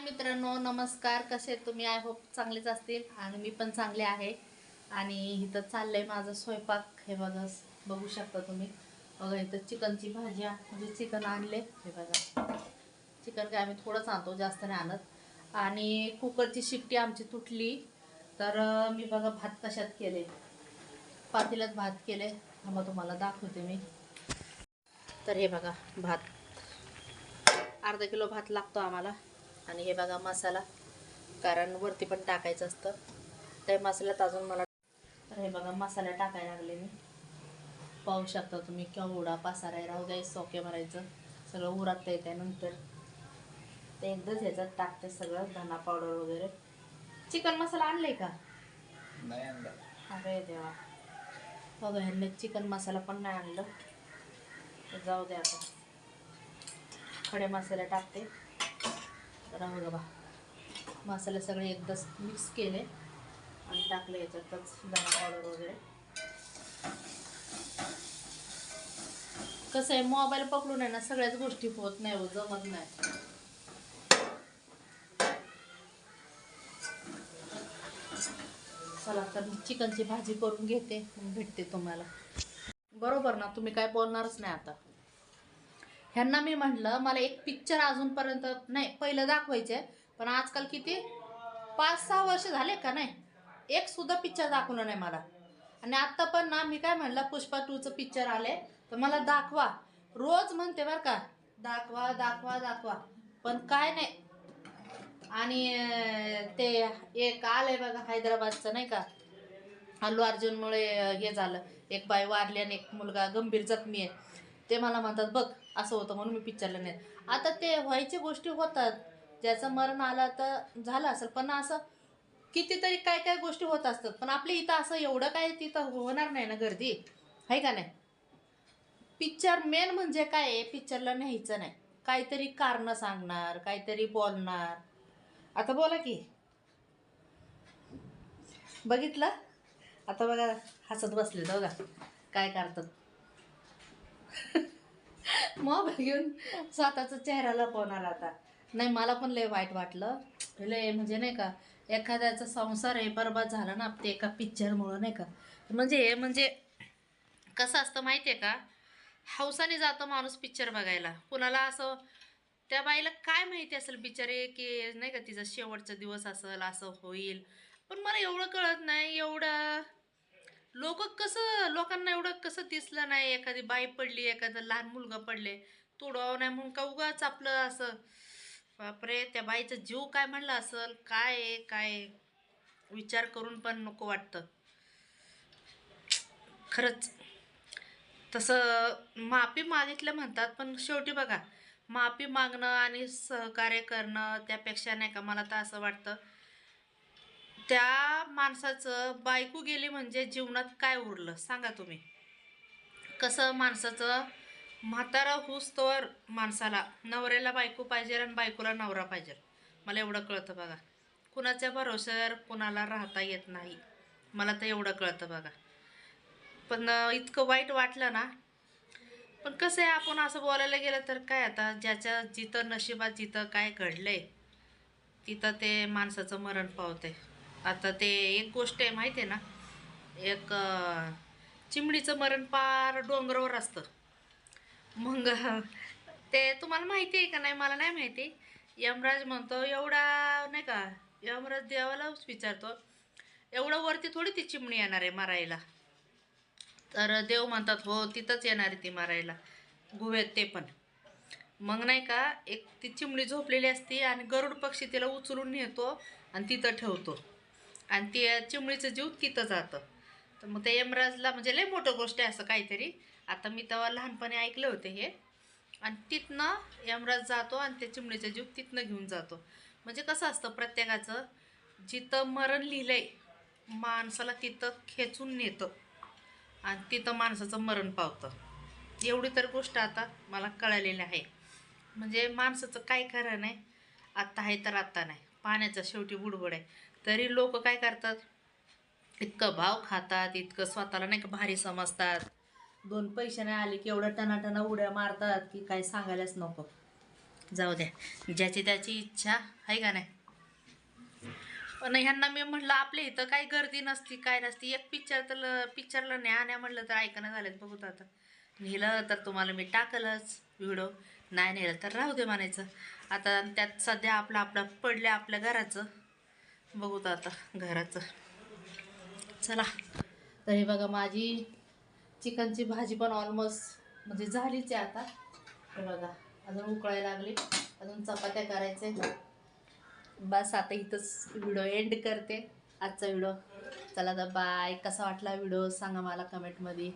हाय मित्रांनो नमस्कार. कसे तुम्ही? आय होप चांगलेच असतील आणि मी पण चांगले आहे. आणि इथं चाललंय माझं स्वयंपाक. हे बघा बघू शकता तुम्ही. बघा इथं चिकनची भाजी म्हणजे चिकन आणले. हे बघा. चिकन काय आम्ही थोडंच आणतो जास्त नाही आणत. आणि कुकरची शिट्टी आमची तुटली. तर मी बघा भात कशात केले? पातेल्यात भात केले. मग तुम्हाला दाखवते मी. तर हे बघा भात. अर्धा किलो भात लागतो आम्हाला. आणि हे बघा मसाला. कारण वरती पण टाकायचं असतं. त्या मसाल्यात अजून मला तर हे बघा मसाला टाकायला लागले मी. पाहू शकता तुम्ही केवढा पासारा आहे. राहू द्या सोके मारायचं. सगळं उरात येते नंतर ते एकदाच ह्याच्यात टाकते सगळं धना पावडर वगैरे. चिकन मसाला आणलाय का? नाही आणला. अरे देवा. बघा ह्यांनी चिकन मसाला पण नाही आणलं. जाऊ दे आता. खडे मसाले टाकते. राहू दे बा मसाले सगळे एकदाच मिक्स केले आणि टाकले याच्यातच धना पावडर वगैरे. कसं आहे मोबाईल पकडून आहे ना सगळ्याच गोष्टी होत नाही हो जमत नाही. चला तर चिकनची भाजी करून घेते भेटते तुम्हाला. बरोबर ना तुम्ही काय बोलणारच नाही आता. ह्यांना मी म्हटलं मला एक पिक्चर अजूनपर्यंत नाही पहिलं दाखवायचे पण आजकाल किती? पाच सहा वर्ष झाले का नाही? एक सुद्धा पिक्चर दाखवलं नाही मला. आणि आत्ता पण ना मी काय म्हणलं पुष्पा टूचं पिक्चर आले तर मला दाखवा. रोज म्हणते बरं का दाखवा दाखवा दाखवा. पण काय नाही. आणि ते एक आलंय बघा हैदराबादचं नाही का? अल्लू अर्जुनमुळे हे झालं. एक बाई वारली आणि एक मुलगा गंभीर जखमी आहे. ते मला म्हणतात बघ असं होतं म्हणून मी पिक्चरला नाही आता ते व्हायचे गोष्टी होतात. ज्याचं मरण आलं तर झालं असेल पण असं कितीतरी काय काय गोष्टी होत असतात. पण आपल्या इथं असं एवढं काय तिथं होणार नाही ना गर्दी? आहे का नाही? पिक्चर मेन म्हणजे काय आहे? पिक्चरला न्यायचं नाही. काहीतरी कारणं सांगणार काहीतरी बोलणार. आता बोला की. बघितलं? आता बघा हसत बसले बघा काय करतात? मोबाईल घेऊन स्वतःचा चेहरा लपवणार आता. नाही मला पण लय वाईट वाटलं. लय म्हणजे नाही का एखाद्याचा संसार हे बरबाद झाला ना ते एका पिक्चरमुळं नाही का. म्हणजे म्हणजे कसं असतं माहिती आहे का हौसाने जातो माणूस पिक्चर बघायला. कुणाला असं त्या बाईला काय माहिती असेल बिचारे की नाही का तिचा शेवटचा दिवस असेल असं होईल. पण मला एवढं कळत नाही एवढं लोक कसं लोकांना एवढं कसं दिसलं नाही एखादी बाई पडली एखादं लहान मुलगा पडले तोडावं नाही म्हणून का उगाच आपलं असं बापरे त्या बाईचा जीव काय म्हणला असेल काय आहे काय विचार करून पण नको वाटतं. खरंच तसं माफी मागितलं म्हणतात पण शेवटी बघा माफी मागणं आणि सहकार्य करणं त्यापेक्षा नाही का मला तर असं वाटतं त्या माणसाचं बायको गेली म्हणजे जीवनात काय उरलं? सांगा तुम्ही. कसं माणसाचं म्हातारा हुस्तवर माणसाला नवऱ्याला बायको पाहिजे आणि बायकोला नवरा पाहिजे? मला एवढं कळतं बघा. कुणाच्या भरोश्यावर कुणाला राहता येत नाही? मला तर एवढं कळतं बघा. पण इतकं वाईट वाटलं ना. पण कसं आहे आपण असं बोलायला गेलं तर काय आता? ज्याच्या जिथं नशिबात जिथं काय घडलं आहे तिथं ते माणसाचं मरण पावतंय. आता ते एक गोष्ट आहे माहिती आहे ना? एक चिमणीचं मरण पार डोंगरावर असतं. मग ते तुम्हाला माहिती आहे का नाही? मला नाही माहिती. यमराज म्हणतो एवढा नाही का यमराज देवालाच विचारतो एवढं वरती थोडी ती चिमणी येणार आहे मारायला. तर देव म्हणतात हो तिथंच येणार आहे ती मारायला गुहेत ते पण. मग नाही का एक ती चिमणी झोपलेली असती आणि गरुड पक्षी तिला उचलून नेतो आणि तिथं ठेवतो. आणि ते चिमळीचं जीव तिथं जातं. तर मग ते यमराजला म्हणजे लय मोठं गोष्ट आहे असं काहीतरी. आता मी तेव्हा लहानपणी ऐकले होते हे. आणि तिथनं यमराज जातो आणि त्या चिमणीचा जीव तिथनं घेऊन जातो. म्हणजे कसं असतं प्रत्येकाचं जिथं मरण लिहिलं आहे माणसाला तिथं खेचून नेतं. आणि तिथं माणसाचं मरण पावतं. एवढी तर गोष्ट आता मला कळालेली आहे. म्हणजे माणसाचं काय खरं नाही आत्ता आहे तर आत्ता नाही. पाण्याचं शेवटी बुडबुड आहे. तरी लोक काय करतात? इतकं भाव खातात इतकं स्वतःला नाही का भारी समजतात. दोन पैसे नाही आले की एवढं टनाटना उड्या मारतात की काय सांगायलाच नको. जाऊ द्या. ज्याची त्याची इच्छा आहे का नाही? पण ह्यांना मी म्हटलं आपल्या इथं काही गर्दी नसती काय नसती. एक पिक्चर तर पिक्चरला न्या न्या म्हटलं तर ऐकणं झालं बघू आता. नेलं तर तुम्हाला मी टाकलंच व्हिडिओ नाही नेलं तर राहू दे म्हणायचं. आता त्यात सध्या आपलं आपलं पडलं आपल्या घराचं. बघू आता घराचं. चला. तर हे बघा माझी चिकनची भाजी पण ऑलमोस्ट म्हणजे झालीच आहे आता. हे बघा अजून उकळायला लागली. अजून चपात्या करायचे. बस आता इथंच व्हिडिओ एंड करते. आजचा व्हिडिओ. चला तर बाय कसा वाटला व्हिडिओ सांगा मला कमेंटमध्ये